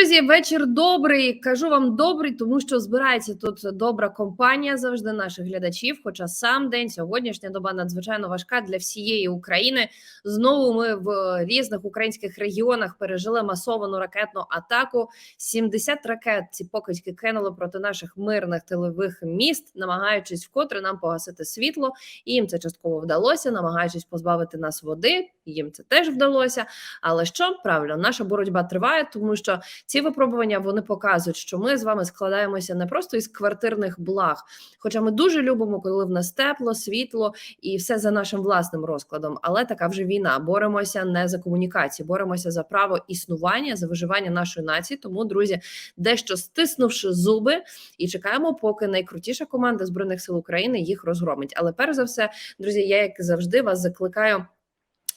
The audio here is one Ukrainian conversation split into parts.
Друзі, вечір добрий. Кажу вам добрий, тому що збирається тут добра компанія завжди наших глядачів. Хоча сам день сьогоднішня доба надзвичайно важка для всієї України. Знову ми в різних українських регіонах пережили масовану ракетну атаку. 70 ракет ці покидьки кинули проти наших мирних тилових міст, намагаючись вкотре нам погасити світло. Їм це частково вдалося, намагаючись позбавити нас води. Їм це теж вдалося. Але що правильно, наша боротьба триває, тому що ці випробування вони показують, що ми з вами складаємося не просто із квартирних благ, хоча ми дуже любимо, коли в нас тепло, світло і все за нашим власним розкладом. Але така вже війна. Боремося не за комунікації, боремося за право існування, за виживання нашої нації. Тому, друзі, дещо стиснувши зуби і чекаємо, поки найкрутіша команда збройних сил України їх розгромить. Але перш за все, друзі, я як завжди вас закликаю.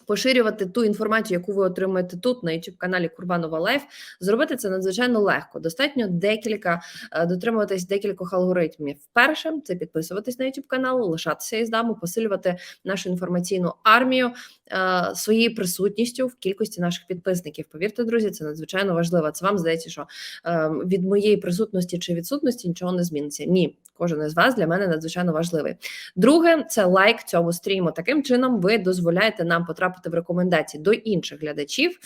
Поширювати ту інформацію, яку ви отримуєте тут на youtube каналі Курбанова Лайф, зробити це надзвичайно легко. Достатньо декілька е, дотримуватись декількох алгоритмів. Перше це підписуватись на youtube канал, лишатися із нами, посилювати нашу інформаційну армію е, своєю присутністю в кількості наших підписників. Повірте, друзі, це надзвичайно важливо. Це вам здається, що е, від моєї присутності чи відсутності нічого не зміниться. Ні, кожен із вас для мене надзвичайно важливий. Друге, це лайк цьому стріму. Таким чином, ви дозволяєте нам потрапити в рекомендації до інших глядачів.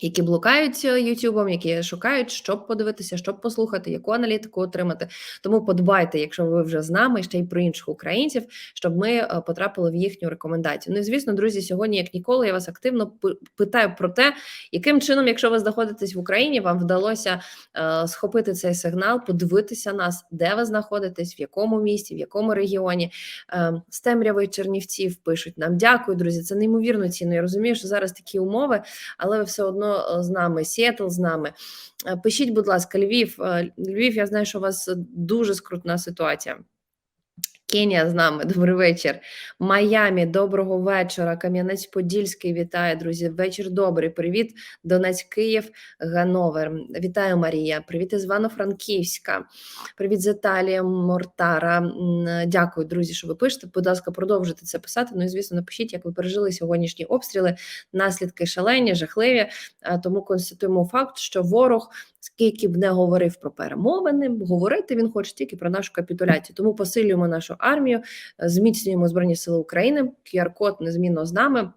Які блукають Ютубом, які шукають, щоб подивитися, щоб послухати, яку аналітику отримати. Тому подбайте, якщо ви вже з нами, ще й про інших українців, щоб ми е, потрапили в їхню рекомендацію. Ну і звісно, друзі, сьогодні, як ніколи, я вас активно питаю про те, яким чином, якщо ви знаходитесь в Україні, вам вдалося е, схопити цей сигнал, подивитися нас, де ви знаходитесь, в якому місті, в якому регіоні. Е, з темряви Чернівців пишуть нам. Дякую, друзі. Це неймовірно цінно. Я розумію, що зараз такі умови, але ви все одно з нами, Сіетл з нами. Пишіть, будь ласка, Львів. Львів, я знаю, що у вас дуже скрутна ситуація. Кенія з нами, добрий вечір. Майамі, доброго вечора. Кам'янець-Подільський вітає, друзі. Вечір добрий. Привіт, Донець, Київ, Гановер. Вітаю, Марія. Привіт із Івано-Франківська. Привіт з Італії, Мортара. Дякую, друзі, що ви пишете. Будь ласка, продовжуйте це писати. Ну і звісно, напишіть, як ви пережили сьогоднішні обстріли. Наслідки шалені, жахливі. Тому констатуємо факт, що ворог скільки б не говорив про перемовини, говорити він хоче тільки про нашу капітуляцію. Тому посилюємо нашу армію, зміцнюємо збройні сили України. QR-код незмінно з нами.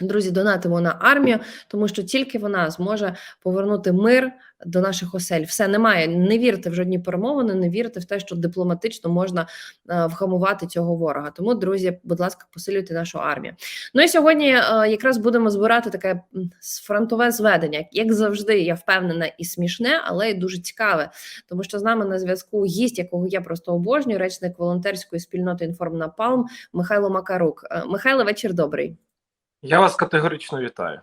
Друзі, донатимо на армію, тому що тільки вона зможе повернути мир до наших осель. Все немає. Не вірте в жодні перемовини, не вірте в те, що дипломатично можна е, вгамувати цього ворога. Тому, друзі, будь ласка, посилюйте нашу армію. Ну і сьогодні е, якраз будемо збирати таке фронтове зведення, як завжди, я впевнена, і смішне, але й дуже цікаве, тому що з нами на зв'язку гість, якого я просто обожнюю, речник волонтерської спільноти «Інформнапалм» Михайло Макарук. Е, Михайло, вечір добрий. Я вас категорично вітаю.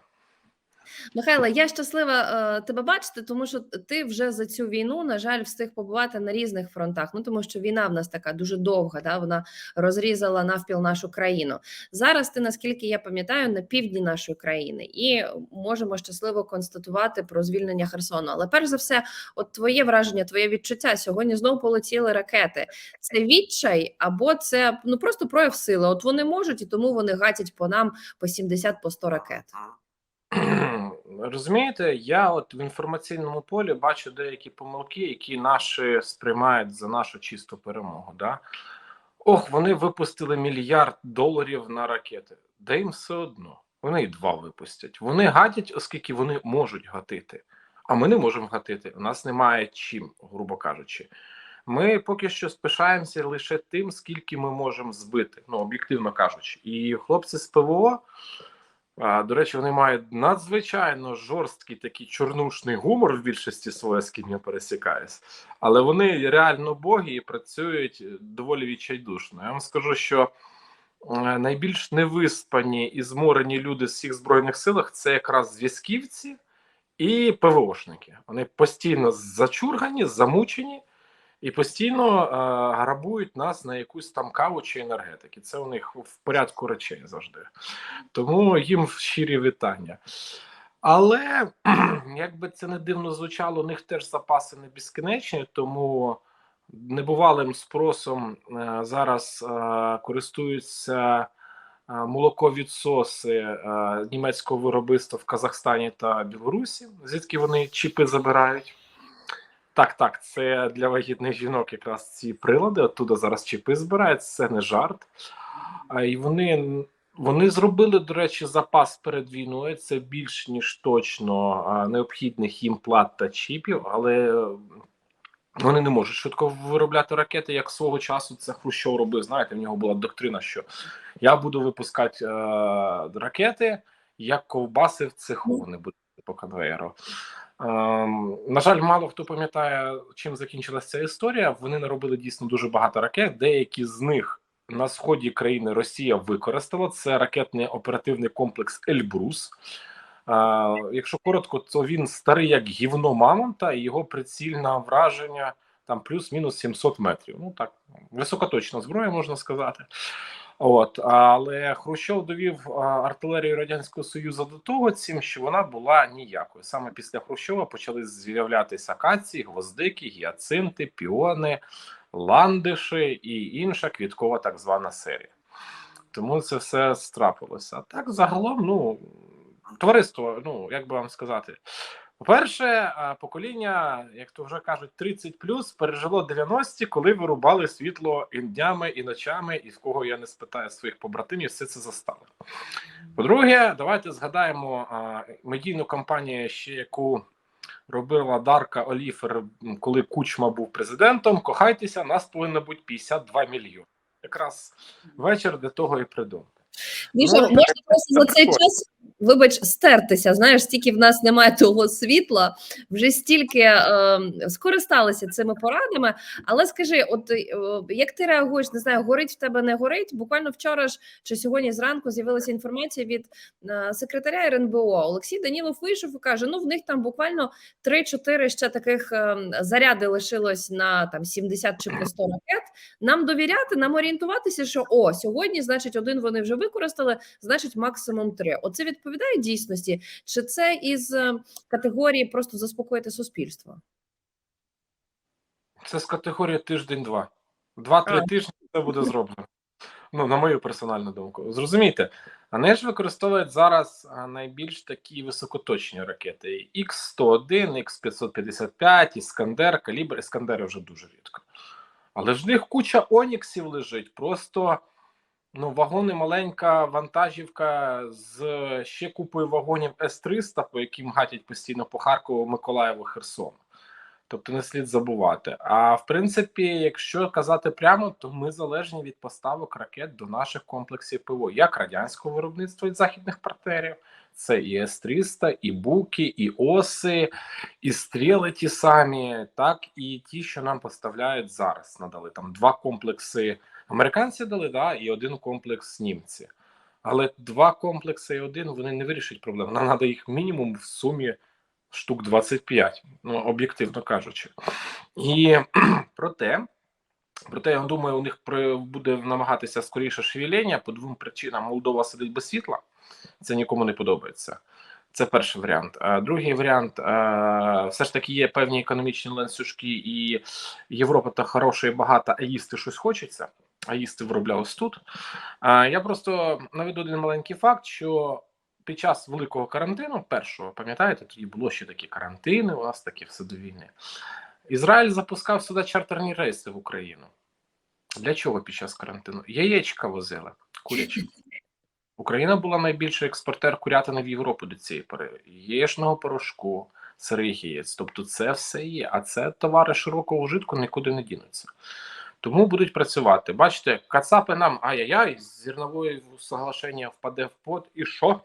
Михайло, я щаслива е, тебе бачити, тому що ти вже за цю війну, на жаль, встиг побувати на різних фронтах. Ну тому що війна в нас така дуже довга, да вона розрізала навпіл нашу країну. Зараз ти, наскільки я пам'ятаю, на півдні нашої країни, і можемо щасливо констатувати про звільнення Херсону. Але перш за все, от твоє враження, твоє відчуття сьогодні знову полетіли ракети. Це відчай або це ну просто прояв сили. От вони можуть і тому вони гатять по нам по 70 по 100 ракет. Розумієте, я от в інформаційному полі бачу деякі помилки, які наші сприймають за нашу чисту перемогу. Да? Ох, вони випустили мільярд доларів на ракети. Да їм все одно. Вони і два випустять. Вони гатять, оскільки вони можуть гатити, а ми не можемо гатити. У нас немає чим, грубо кажучи. Ми поки що спишаємося лише тим, скільки ми можемо збити, ну об'єктивно кажучи, і хлопці з ПВО. До речі, вони мають надзвичайно жорсткий такий чорнушний гумор в більшості своє, з ким я пересікаюсь, але вони реально боги і працюють доволі відчайдушно. Я вам скажу, що е, найбільш невиспані і зморені люди з всіх збройних силах це якраз зв'язківці і ПВОшники. Вони постійно зачургані, замучені і постійно е, грабують нас на якусь там каву чи енергетики. Це у них в порядку речей завжди. Тому їм щирі вітання. Але як би це не дивно звучало, у них теж запаси не безкінечні, тому небувалим спросом е, зараз е, користуються а, молоковідсоси а, німецького виробництва в Казахстані та Білорусі, звідки вони чіпи забирають. Так, так, це для вагітних жінок якраз ці прилади. Оттуда зараз чіпи збирають, це не жарт. А, і вони, вони зробили, до речі, запас перед війною. Це більш ніж точно а, необхідних їм плат та чіпів, але вони не можуть швидко виробляти ракети, як свого часу це Хрущов робив. Знаєте, в нього була доктрина, що я буду випускати е, ракети, як ковбаси в цеху, вони будуть по конвейеру. Ем, на жаль, мало хто пам'ятає, чим закінчилася ця історія. Вони наробили дійсно дуже багато ракет. Деякі з них на сході країни Росія використала. Це ракетний оперативний комплекс Ельбрус. Е, якщо коротко, то він старий як гівно мамонта, і його прицільне враження там плюс-мінус 700 метрів. Ну так, високоточна зброя, можна сказати. От, але Хрущов довів артилерію Радянського Союзу до того цим, що вона була ніякою. Саме після Хрущова почали з'являтися акації, гвоздики, гіацинти, піони, ландиші і інша квіткова так звана серія. Тому це все страпилося. А так загалом, ну товариство, ну як би вам сказати, по-перше, покоління, як то вже кажуть, 30 плюс пережило 90-ті, коли вирубали світло і днями, і ночами, і в кого я не спитаю своїх побратимів, все це застали. По-друге, давайте згадаємо а, медійну кампанію, ще яку робила Дарка Оліфер, коли Кучма був президентом. Кохайтеся, нас повинно бути 52 мільйони. Якраз вечір для того і придумав. Міша, можна просто за цей час, вибач, стертися. Знаєш, стільки в нас немає того світла, вже стільки е, скористалися цими порадами. Але скажи, от е, як ти реагуєш, не знаю, горить в тебе, не горить? Буквально вчора ж чи сьогодні зранку з'явилася інформація від е, секретаря РНБО Олексій Данілов вийшов і каже: ну в них там буквально 3-4 ще таких е, заряди лишилось на там 70 чи по 100 ракет. Нам довіряти, нам орієнтуватися, що о, сьогодні, значить, один вони вже використали, значить, максимум три. Оце відповідає дійсності, чи це із е, категорії просто заспокоїти суспільство? Це з категорії тиждень-два. Два-три тижні це буде зроблено. Ну, на мою персональну думку. Зрозумійте, вони ж використовують зараз найбільш такі високоточні ракети: Х-101, Х-555, Іскандер, Калібр. Іскандери вже дуже рідко. Але ж в них куча Оніксів лежить. Просто ну, вагони маленька вантажівка з ще купою вагонів С-300, по яким гатять постійно по Харкову, Миколаєву, Херсону. Тобто не слід забувати. А в принципі, якщо казати прямо, то ми залежні від поставок ракет до наших комплексів ПВО, як радянського виробництва від західних партнерів. Це і С-300, і Буки, і Оси, і стріли ті самі, так і ті, що нам поставляють зараз. Надали там два комплекси. Американці дали, да, і один комплекс німці. Але два комплекси і один вони не вирішать проблему. Нам треба їх мінімум в сумі штук 25, ну об'єктивно кажучи. І проте, проте, я думаю, у них буде намагатися скоріше шевеління по двом причинам. Молдова сидить без світла, це нікому не подобається. Це перший варіант. Другий варіант е, все ж таки є певні економічні ланцюжки, і Європа та хороша і багата, а їсти щось хочеться. А їсти вироблялось тут. Я просто наведу один маленький факт, що під час великого карантину, першого, пам'ятаєте, тоді було ще такі карантини, у нас такі все до війни. Ізраїль запускав сюди чартерні рейси в Україну. Для чого під час карантину? Яєчка возили, курячі. Україна була найбільший експортер курятини в Європу до цієї пори. Яєчного порошку, сирих яєць. Тобто це все є. А це товари широкого вжитку нікуди не дінуться. Тому будуть працювати. Бачите, кацапи нам ай-яй-яй, з зернової соглашення впаде в пот. І що?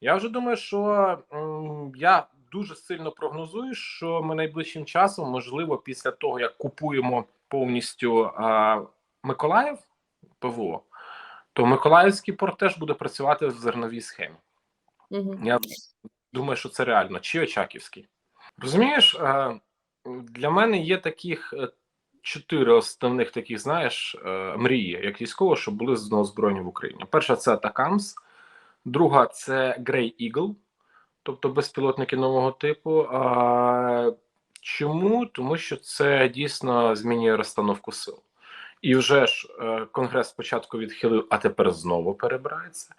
Я вже думаю, що м, я дуже сильно прогнозую, що ми найближчим часом, можливо, після того, як купуємо повністю а, Миколаїв ПВО, то Миколаївський порт теж буде працювати в зерновій схемі. Угу. Я думаю, що це реально. Чи Очаківський. Розумієш, е, для мене є таких е, чотири основних таких, знаєш, е, мрії, як військово, щоб були знову озброєні в Україні. Перша це Атакамс, друга це Grey Eagle, тобто безпілотники нового типу. А, чому? Тому що це дійсно змінює розстановку сил. і вже ж е, Конгрес спочатку відхилив, а тепер знову перебирається.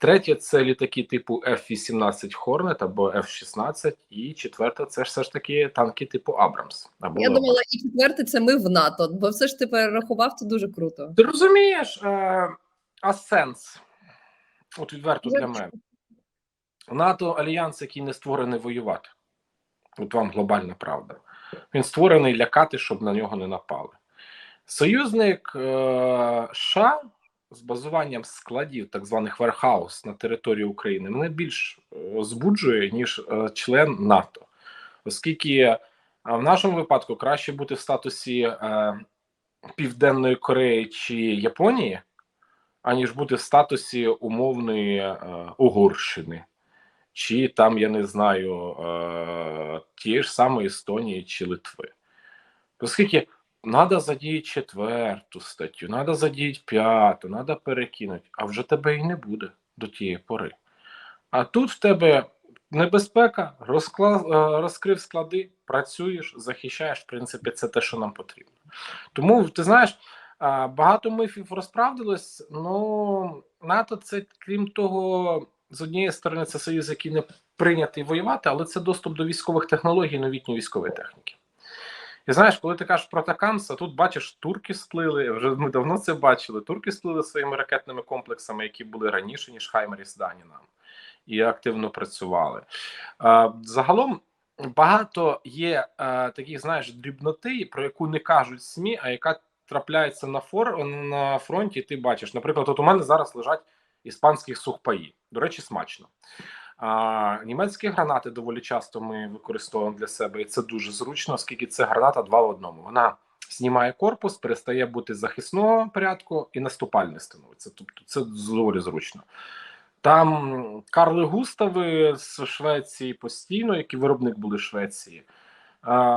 Третє це літаки типу F-18 Hornet або F-16. І четверте це ж все ж таки танки типу Абрамс. Або Я Leopard. думала, і четверте це ми в НАТО, бо все ж ти перерахував, це дуже круто. Ти розумієш, е, а сенс? От відверто для Я- мене. НАТО альянс, який не створений воювати. От вам глобальна правда. Він створений лякати, щоб на нього не напали. Союзник е, США з базуванням складів, так званих верхаус на території України, мене більш е, збуджує, ніж е, член НАТО. Оскільки е, в нашому випадку краще бути в статусі Південної Кореї чи Японії, аніж бути в статусі умовної Угорщини, чи там, я не знаю, тієї ж самої Естонії чи Литви. Оскільки треба задіяти четверту статтю, треба задіяти п'яту, треба перекинути, а вже тебе і не буде до тієї пори. А тут в тебе небезпека, розкла... е, розкрив склади, працюєш, захищаєш. В принципі, це те, що нам потрібно. Тому ти знаєш, багато міфів розправдилось. Ну НАТО, це крім того, з однієї сторони, це союз, який не прийнятий воювати, але це доступ до військових технологій, новітньої військової техніки. І знаєш, коли ти кажеш про Такамс, а тут бачиш, турки сплили. Вже ми давно це бачили. Турки сплили своїми ракетними комплексами, які були раніше, ніж Хаймеріс дані нам, і активно працювали. Загалом багато є а, таких, знаєш, дрібноти, про яку не кажуть СМІ, а яка трапляється на фор на фронті. Ти бачиш, наприклад, от у мене зараз лежать іспанські сухпаї. До речі, смачно. А, німецькі гранати доволі часто ми використовуємо для себе, і це дуже зручно, оскільки це граната два в одному. Вона знімає корпус, перестає бути захисного порядку і наступальний становиться. Тобто це доволі зручно. Там Карли Густави з Швеції постійно, які виробник були Швеції.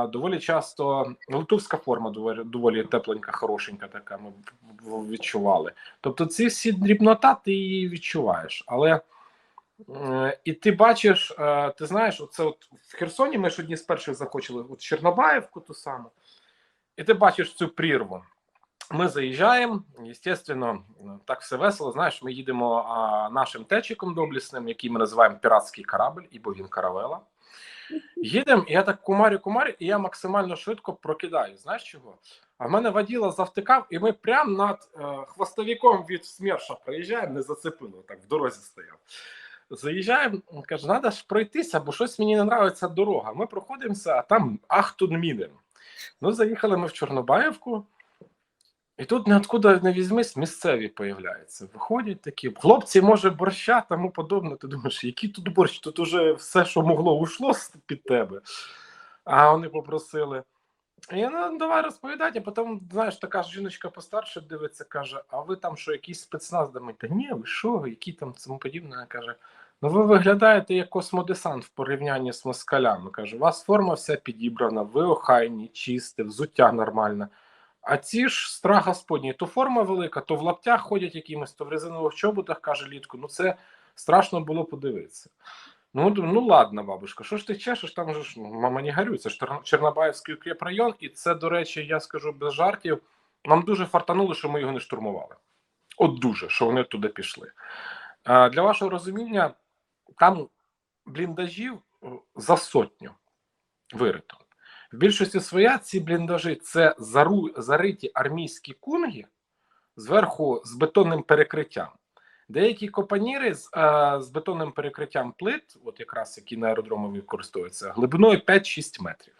Доволі часто литовська форма доволі, доволі тепленька, хорошенька така. Ми відчували. Тобто, ці всі дрібнота ти її відчуваєш. Але і ти бачиш, е, ти знаєш, оце от в Херсоні ми ж одні з перших захочили от Чорнобаївку ту саму, і ти бачиш цю прірву. Ми заїжджаємо, звісно, так все весело. Знаєш, ми їдемо а, нашим течиком доблісним, який ми називаємо піратський корабль, ібо він каравела. Їдемо, і я так кумарю, кумарю, і я максимально швидко прокидаю. Знаєш чого? А в мене воділа завтикав, і ми прямо над е, хвостовиком від СМЕРШа проїжджаємо, не зацепило, так в дорозі стояв. Заїжджаємо, каже, треба ж пройтися, бо щось мені не подобається дорога. Ми проходимося, а там Ахтун-Міден. Ну, заїхали ми в Чорнобаївку, і тут ніоткуда не візьмись, місцеві появляються. Виходять такі, хлопці, може, борща, тому подобне. Ти думаєш, який тут борщ? Тут уже все, що могло, ушло під тебе. А вони попросили. Я ну, давай розповідати, а потім, знаєш, така ж жіночка постарше дивиться, каже: А ви там що, якийсь спецназ дамите? Ні, ви що, які там тому подібне? Каже: Ну, ви виглядаєте як космодесант в порівнянні з москалями. Каже, у вас форма вся підібрана, ви охайні, чисте, взуття нормальне. А ці ж страх господній, то форма велика, то в лаптях ходять якимось, то в резинових чоботах, каже літку. Ну це страшно було подивитися. Ну, думаю, ну ладно, бабушка, що ж ти чешеш? Там же ж ну, мама не горюй, це ж Чорнобаївський укріпрайон, і це, до речі, я скажу без жартів. Нам дуже фартануло, що ми його не штурмували. От дуже, що вони туди пішли. Для вашого розуміння, там бліндажів за сотню вирито. В більшості своя ці бліндажі це зариті армійські кунги зверху з бетонним перекриттям. Деякі копаніри з а, з бетонним перекриттям плит, от якраз які на аеродромі використовуються, глибиною 5-6 метрів.